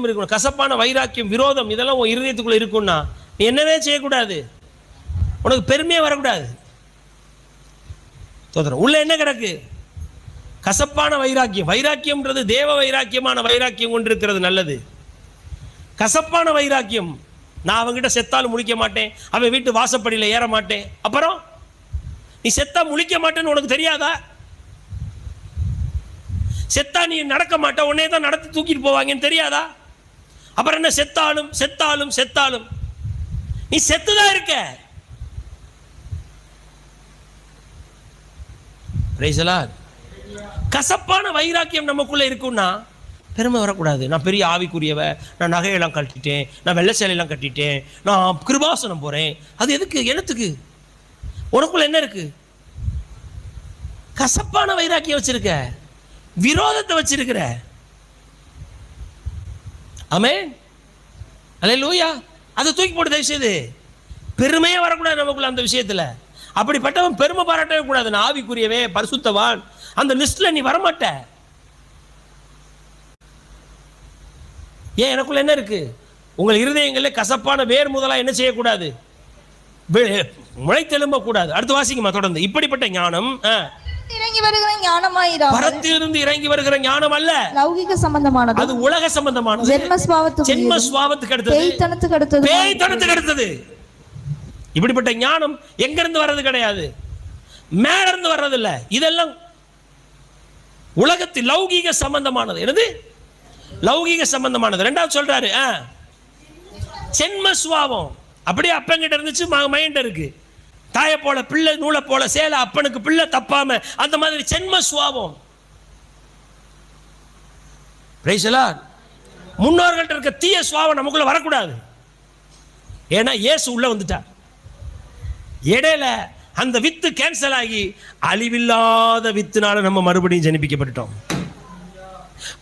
வைராக்கியம் இருக்கணும். கசப்பான வைராக்கியம் விரோதம் இதெல்லாம் உன் இருதயத்துக்குள்ளே இருக்கும்னா நீ என்னவே செய்யக்கூடாது. உனக்கு பெருமையே வரக்கூடாது. தோதரம் உள்ள என்ன கிடக்கு? கசப்பான வைராக்கியம். வைராக்கியம்ன்றது தேவ வைராக்கியமான வைராக்கியம் கொண்டு இருக்கிறது நல்லது. கசப்பான வைராக்கியம். நான் அவங்ககிட்ட செத்தாலும் முழிக்க மாட்டேன். அவன் வீட்டு வாசப்படியில் ஏற மாட்டேன். அப்புறம்? நீ செத்தா முழிக்க மாட்டேன்னு உனக்கு தெரியாதா? செத்தா நீ நடக்க மாட்ட. உன்னே தான் நடத்தி தூக்கிட்டு போவாங்கன்னு தெரியாதா? அப்புறம் என்ன செத்தாலும் செத்தாலும் செத்தாலும். நீ செத்துதான் இருக்க. கசப்பான வைராக்கியம் நமக்குள்ள இருக்கும்னா பெருமை வரக்கூடாது. நான் பெரிய ஆவிக்குரியவ நான் நகையெல்லாம் கட்டிட்டேன் நான் வெள்ளை சேலையெல்லாம் கட்டிட்டேன் நான் கிருபாசனம் போறேன். அது எதுக்கு? என்னத்துக்கு? உனக்குள்ள என்ன இருக்கு? கசப்பான வைராக்கியம் வச்சிருக்க. விரோதத்தை வச்சிருக்கிற. ஆமே அலே லூயா அதை தூக்கி போட்டு தயவு செய்து பெருமையே வரக்கூடாது நமக்குள்ள அந்த விஷயத்தில். அப்படிப்பட்டவன் பெருமை பாராட்டவே கூடாது. நான் ஆவிக்குரியவே பரிசுத்தவான். அந்த லிஸ்ட்டில் நீ வரமாட்ட. ஏன் எனக்குள்ள என்ன இருக்கு? உங்கள் இருதயங்களில் கசப்பான வேர் முதலாக என்ன செய்யக்கூடாது? முளைத்தெலும்பக்கூடாது அடுத்து வாசிக்குமா தொடர்ந்து. இப்படிப்பட்ட ஞானம் ஆ, இறங்கி வருகிற ஞானமாயிராமல் பரத்திலிருந்து இறங்கி வருகிற ஞானம் அல்ல லௌகிக சம்பந்தமானது. அது உலக சம்பந்தமானது. ஜென்ம சுவாவத்துக்கு ஜென்ம சுவாபத்துக்கு அடுத்தது. பேய்த்தனத்துக்கு அடுத்தது. பேய்த்தனத்துக்கு அடுத்தது. இப்படிப்பட்ட ஞானம் எங்க இருந்து வர்றது கிடையாது. மேல இருந்து வர்றது இல்ல இதெல்லாம் உலகத்தில் லௌகீக சம்பந்தமானது. என்னது? லௌகீக சம்பந்தமானது. ரெண்டாவது சொல்றாரு. ஜென்ம சுவாவம் அப்படியே அப்பங்கிட்ட இருந்துச்சு மைண்ட் இருக்கு. தாயை போல பிள்ளை நூலை போல சேலை அப்பனுக்கு பிள்ளை தப்பாம அந்த மாதிரி சென்ம சுவாவம் முன்னோர்கள்ட்ட இருக்க தீய சுவாவம் நமக்குள்ள வரக்கூடாது. ஏன்னா இயேசு உள்ள வந்துட்டார். இடையில அந்த வித்து கேன்சல் ஆகி அழிவில்லாத வித்துனால நம்ம மறுபடியும் ஜனிப்பிக்கப்பட்டுட்டோம்.